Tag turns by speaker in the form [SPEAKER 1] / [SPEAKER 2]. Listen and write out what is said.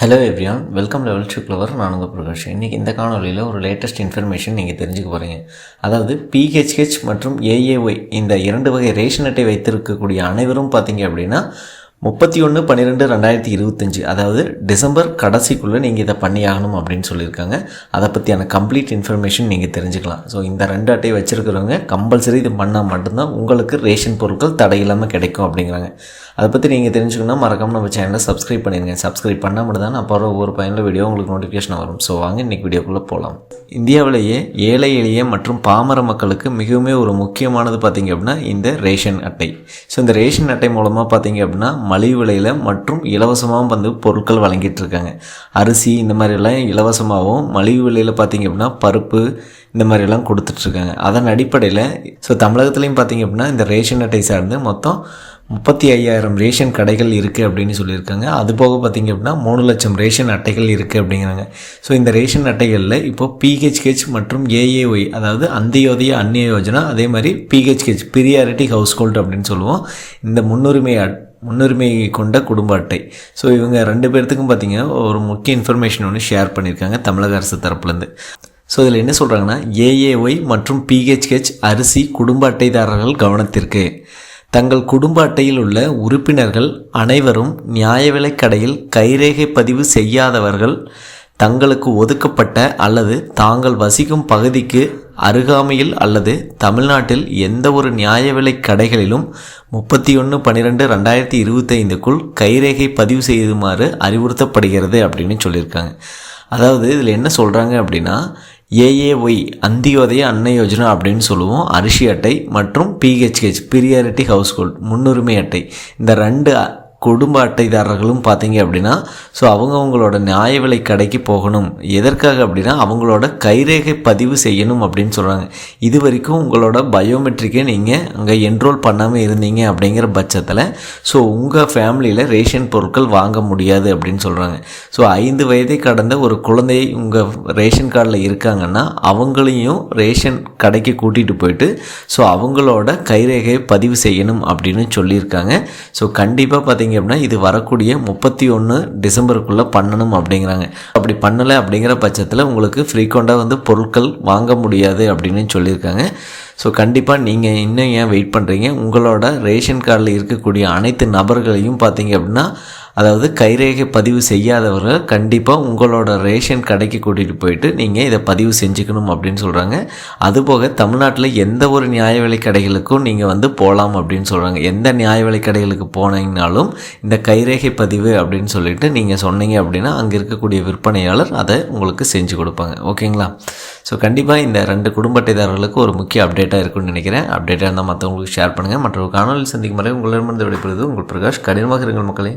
[SPEAKER 1] Hello everyone welcome level to clever நான் உங்கள் பிரகாஷ். இன்றைக்கி இந்த காணொலியில் ஒரு லேட்டஸ்ட் இன்ஃபர்மேஷன் நீங்கள் தெரிஞ்சுக்க போகிறீங்க அதாவது பிஹெச்ஹெச் மற்றும் ஏஏஒய் இந்த இரண்டு வகை ரேஷன் அட்டை வைத்திருக்கக்கூடிய அனைவரும் பார்த்தீங்க அப்படின்னா முப்பத்தி ஒன்று பன்னிரெண்டு ரெண்டாயிரத்தி இருபத்தஞ்சி. அதாவது டிசம்பர் கடைசிக்குள்ளே நீங்கள் இதை பண்ணி ஆகணும் அப்படின்னு சொல்லியிருக்காங்க. அதை பற்றியான கம்ப்ளீட் இன்ஃபர்மேஷன் நீங்கள் தெரிஞ்சுக்கலாம். ஸோ இந்த ரெண்டு அட்டை வச்சுருக்கிறவங்க கம்பல்சரி இது பண்ணால் மட்டும்தான் உங்களுக்கு ரேஷன் பொருட்கள் தடையில்லாமல் கிடைக்கும் அப்படிங்கிறாங்க. அதை பற்றி நீங்கள் தெரிஞ்சுக்கணும் மறக்காம நம்ம சேனலை சப்ஸ்கிரைப் பண்ணிடுங்க சப்ஸ்கிரைப் பண்ணால் மட்டும் தான் அப்போ ஒவ்வொரு பயனில் வீடியோ உங்களுக்கு நோட்டிஃபிகேஷன் வரும். ஸோ வாங்க இன்றைக்கி வீடியோக்குள்ளே போகலாம் இந்தியாவிலேயே ஏழை எளிய மற்றும் பாமர மக்களுக்கு மிகவும் ஒரு முக்கியமானது பார்த்தீங்க அப்படின்னா இந்த ரேஷன் அட்டை. ஸோ இந்த ரேஷன் அட்டை மூலமாக பார்த்தீங்க அப்படின்னா மலிவு விலையில் மற்றும் இலவசமாகவும் வந்து பொருட்கள் வழங்கிட்டு இருக்காங்க அரிசி இந்த மாதிரிலாம் இலவசமாகவும் மலிவு விலையில் பார்த்தீங்க அப்படின்னா பருப்பு இந்த மாதிரிலாம் கொடுத்துட்ருக்காங்க அதன் அடிப்படையில் ஸோ தமிழகத்துலேயும் பார்த்தீங்க அப்படின்னா இந்த ரேஷன் அட்டை சார்ந்து மொத்தம் முப்பத்தி ஐயாயிரம் ரேஷன் கடைகள் இருக்குது அப்படின்னு சொல்லியிருக்காங்க. அது போக பார்த்திங்க அப்படின்னா மூணு லட்சம் ரேஷன் அட்டைகள் இருக்குது அப்படிங்கிறாங்க. ஸோ இந்த ரேஷன் அட்டைகளில் இப்போ பிஹெச்ஹெச் மற்றும் ஏஏஒய் அதாவது அந்தியோதய அந்நிய யோஜனா அதே மாதிரி பிஹெச்ஹெச் பிரியாரிட்டி ஹவுஸ் ஹோல்டு அப்படின்னு சொல்லுவோம். இந்த முன்னுரிமை முன்னுரிமை கொண்ட குடும்ப அட்டை. ஸோ இவங்க ரெண்டு பேர்த்துக்கும் பார்த்தீங்கன்னா ஒரு முக்கிய இன்ஃபர்மேஷன் ஒன்று ஷேர் பண்ணியிருக்காங்க தமிழக அரசு தரப்புலேருந்து ஸோ இதில் என்ன சொல்கிறாங்கன்னா ஏஏஒய் மற்றும் பிஹெச்ஹெச் அரிசி குடும்ப அட்டைதாரர்கள் கவனத்திற்கு. தங்கள் குடும்ப அட்டையில் உள்ள உறுப்பினர்கள் அனைவரும் நியாய விலைக் கடையில் கைரேகை பதிவு செய்யாதவர்கள் தங்களுக்கு ஒதுக்கப்பட்ட அல்லது தாங்கள் வசிக்கும் பகுதிக்கு அருகாமையில் அல்லது தமிழ்நாட்டில் எந்த ஒரு நியாய விலை கடைகளிலும் முப்பத்தி ஒன்று பன்னிரெண்டு ரெண்டாயிரத்தி இருபத்தைந்துக்குள் கைரேகை பதிவு செய்யுமாறு அறிவுறுத்தப்படுகிறது அப்படின்னு சொல்லியிருக்காங்க. அதாவது இதில் என்ன சொல்கிறாங்க அப்படின்னா ஏஏஒய் அந்தியோதய அன்ன யோஜனா அப்படின்னு சொல்லுவோம். அரிசி அட்டை மற்றும் பிஹெச்ஹெச் பிரியாரிட்டி ஹவுஸ் ஹோல்ட் முன்னுரிமை அட்டை. இந்த ரெண்டு குடும்ப அட்டைதாரர்களும் பார்த்தீங்க அப்படின்னா ஸோ அவங்கவுங்களோட நியாய விலை கடைக்கு போகணும். எதற்காக அப்படின்னா அவங்களோட கைரேகை பதிவு செய்யணும் அப்படின்னு சொல்கிறாங்க இது வரைக்கும் உங்களோட பயோமெட்ரிக்கை நீங்கள் அங்கே என்ரோல் பண்ணாமல் இருந்தீங்க அப்படிங்கிற பட்சத்தில் ஸோ உங்கள் ஃபேமிலியில் ரேஷன் பொருட்கள் வாங்க முடியாது அப்படின்னு சொல்கிறாங்க ஸோ ஐந்து வயதை கடந்த ஒரு குழந்தை உங்கள் ரேஷன் கார்டில் இருக்காங்கன்னா அவங்களையும் ரேஷன் கடைக்கு கூட்டிகிட்டு போயிட்டு ஸோ அவங்களோட கைரேகையை பதிவு செய்யணும் அப்படின்னு சொல்லியிருக்காங்க. ஸோ கண்டிப்பாக பார்த்தீங்க பார்த்தீங்க அப்படின்னா இது வரக்கூடிய முப்பத்தி ஒன்று டிசம்பருக்குள்ளே பண்ணணும் அப்படிங்கிறாங்க. அப்படி பண்ணலை அப்படிங்கிற பட்சத்தில் உங்களுக்கு ஃப்ரீக்வெண்ட்டாக வந்து பொருட்கள் வாங்க முடியாது அப்படின்னு சொல்லியிருக்காங்க. ஸோ கண்டிப்பாக நீங்கள் இன்னும் ஏன் வெயிட் பண்ணுறீங்க உங்களோட ரேஷன் கார்டில் இருக்கக்கூடிய அனைத்து நபர்களையும் பார்த்தீங்க அப்படின்னா அதாவது கைரேகை பதிவு செய்யாதவர்கள் கண்டிப்பாக உங்களோட ரேஷன் கடைக்கு கூட்டிகிட்டு போயிட்டு நீங்கள் இதை பதிவு செஞ்சுக்கணும் அப்படின்னு சொல்கிறாங்க அதுபோக தமிழ்நாட்டில் எந்த ஒரு நியாய விலை கடைகளுக்கும் நீங்கள் வந்து போகலாம் அப்படின்னு சொல்கிறாங்க எந்த நியாய விலை கடைகளுக்கு போனீங்கனாலும் இந்த கைரேகை பதிவு அப்படின்னு சொல்லிட்டு நீங்கள் சொன்னீங்க அப்படின்னா அங்கே இருக்கக்கூடிய விற்பனையாளர் அதை உங்களுக்கு செஞ்சு கொடுப்பாங்க. ஓகேங்களா? ஸோ கண்டிப்பாக இந்த ரெண்டு குடும்ப அட்டைதாரர்களுக்கு ஒரு முக்கிய அப்டேட்டாக இருக்கும்னு நினைக்கிறேன். அப்டேட்டாக இருந்தால் மற்றவங்களுக்கு ஷேர் பண்ணுங்கள் மற்ற காணொலி சந்திக்கும் வரை உங்களிடமிருந்து விடைபெறுவது உங்கள் பிரகாஷ். கடினமாக இருங்கள் மக்களே.